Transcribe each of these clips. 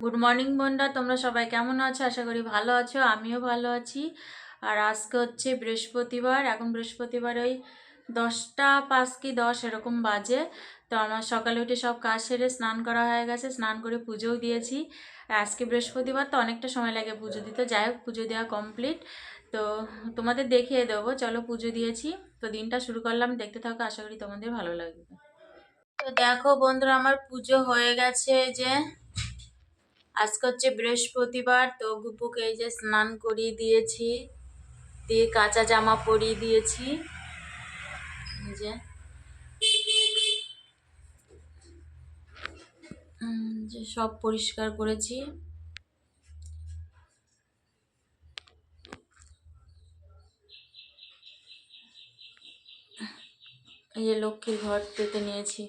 Good morning বন্ধুরা তোমরা সবাই কেমন আছো? আশা করি ভালো আছো, আমিও ভালো আছি। আর আজকে হচ্ছে বৃহস্পতিবার, এখন বৃহস্পতিবার ওই দশটা পাঁচ কি দশ এরকম বাজে। তো আমার সকালে উঠে সব কাজ সেরে স্নান করা হয়ে গেছে, স্নান করে পুজোও দিয়েছি। আজকে বৃহস্পতিবার তো অনেকটা সময় লাগে পুজো দিতে, যাই হোক পুজো দেওয়া কমপ্লিট তো তোমাদের দেখিয়ে দেবো, চলো পুজো দিয়েছি। তো দিনটা শুরু করলাম, দেখতে থাকো, আশা করি তোমাদের ভালো লাগবে। তো দেখো বন্ধুরা, আমার পুজো হয়ে গেছে যে আজকে হচ্ছে বৃহস্পতিবার, তো গুপুকে এই যে স্নান করিয়ে দিয়েছি, দিয়ে কাঁচা জামা পরিয়ে দিয়েছি। যে। যে সব পরিষ্কার করেছি। এই যে লক্ষ্মীর ঘর পেতে নিয়েছি।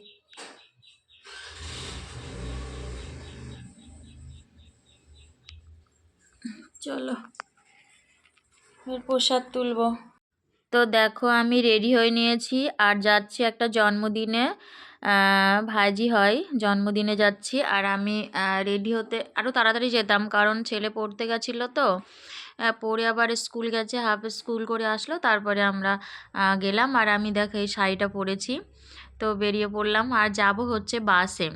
চলো প্রসাদ তুলবো। তো দেখো, আমি রেডি হয়ে নিয়েছি, আর যাচ্ছি একটা জন্মদিনে ভাইজি হয়, জন্মদিনে যাচ্ছি, আর আমি রেডি হতে আরও তাড়াতাড়ি যেতাম, কারণ ছেলে পড়তে গেছিল তো পড়ে আবার স্কুল গেছে, হাফ স্কুল করে আসলো, তারপরে আমরা গেলাম, আর আমি দেখো এই শাড়িটা পরেছি, তো বেরিয়ে পড়লাম, আর যাব হচ্ছে বাসে।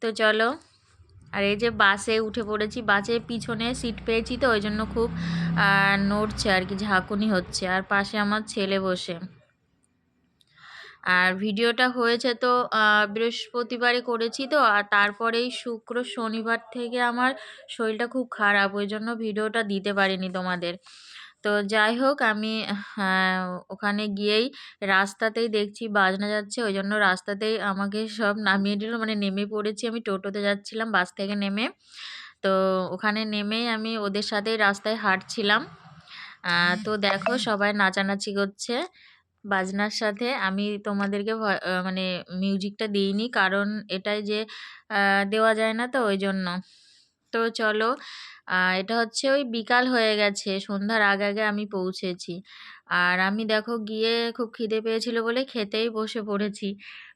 তো চলো আর এই যে বাসে উঠে পড়েছি বাসে পিছনে সিট পেয়েছি তো, ওই জন্য খুব নড়ছে আর কি, ঝাঁকুনি হচ্ছে। আর পাশে আমার ছেলে বসে। আর ভিডিওটা হয়েছে তো বৃহস্পতিবারে করেছি তো, আর তারপরেই শুক্র, শনিবার থেকে আমার শরীরটা খুব খারাপ, ওই জন্য ভিডিওটা দিতে পারিনি তোমাদের। তো যাই হোক আমি আহ, ওখানে গিয়েই রাস্তাতেই দেখছি বাজনা যাচ্ছে। ওই জন্য রাস্তাতেই আমাকে সব নামিয়ে দিল। মানে নেমে পড়েছি আমি। টোটোতে যাচ্ছিলাম বাস থেকে নেমে। তো ওখানে নেমেই আমি ওদের সাথেই রাস্তায় হাঁটছিলাম। তো দেখো সবাই নাচানাচি করছে বাজনার সাথে। আমি তোমাদেরকে মানে মিউজিকটা দিইনি। কারণ এটাই যে দেওয়া যায় না তো ওই জন্য তো চলো এটা হচ্ছে ওই বিকাল হয়ে গেছে, সন্ধ্যার আগে আগে আমি পৌঁছেছি। আর আমি দেখো গিয়ে খুব খিদে পেয়েছিল বলে খেতেই বসে পড়েছি।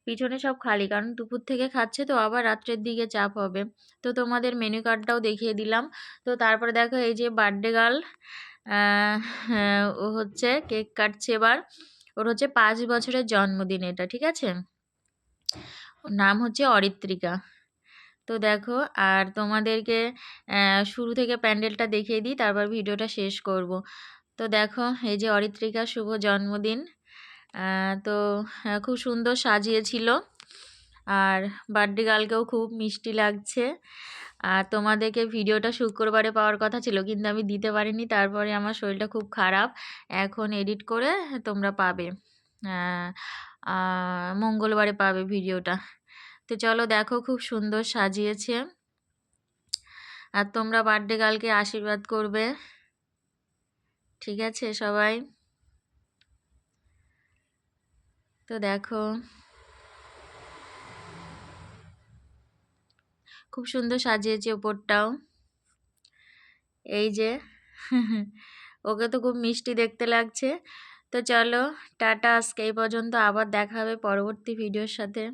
পিছনে সব খালি, কারণ দুপুর থেকে খাচ্ছে তো আবার রাত্রের দিকে চাপ হবে। তো তোমাদের মেনু কার্ডটাও দেখিয়ে দিলাম। তো তারপরে দেখো এই যে বার্থডে গার্ল ও হচ্ছে কেক কাটছে এবার। ওর হচ্ছে পাঁচ বছরের জন্মদিন এটা, ঠিক আছে? নাম হচ্ছে অরিত্রিকা। তো দেখো, আর তোমাদেরকে শুরু থেকে প্যান্ডেলটা দেখিয়ে দিই, তারপর ভিডিওটা শেষ করব। তো দেখো, এই যে অরিত্রিকা, শুভ জন্মদিন। তো খুব সুন্দর সাজিয়েছিল। আর বার্থডে গার্লকেও খুব মিষ্টি লাগছে। আর তোমাদেরকে ভিডিওটা শুক্রবারে পাওয়ার কথা ছিল, কিন্তু আমি দিতে পারিনি, তারপরে আমার শরীরটা খুব খারাপ। এখন এডিট করে তোমরা পাবে। মঙ্গলবারে পাবে ভিডিওটা। তো চলো দেখো খুব সুন্দর সাজিয়েছে। আর তোমরা বার্থডে গার্লকে আশীর্বাদ করবে। ঠিক আছে সবাই? তো দেখো। খুব সুন্দর সাজিয়েছে ওপরটাও। এই যে। ওকে তো খুব মিষ্টি দেখতে লাগছে। তো চলো, টাটা, আজকে এই পর্যন্ত আবার দেখা হবে পরবর্তী ভিডিওর সাথে।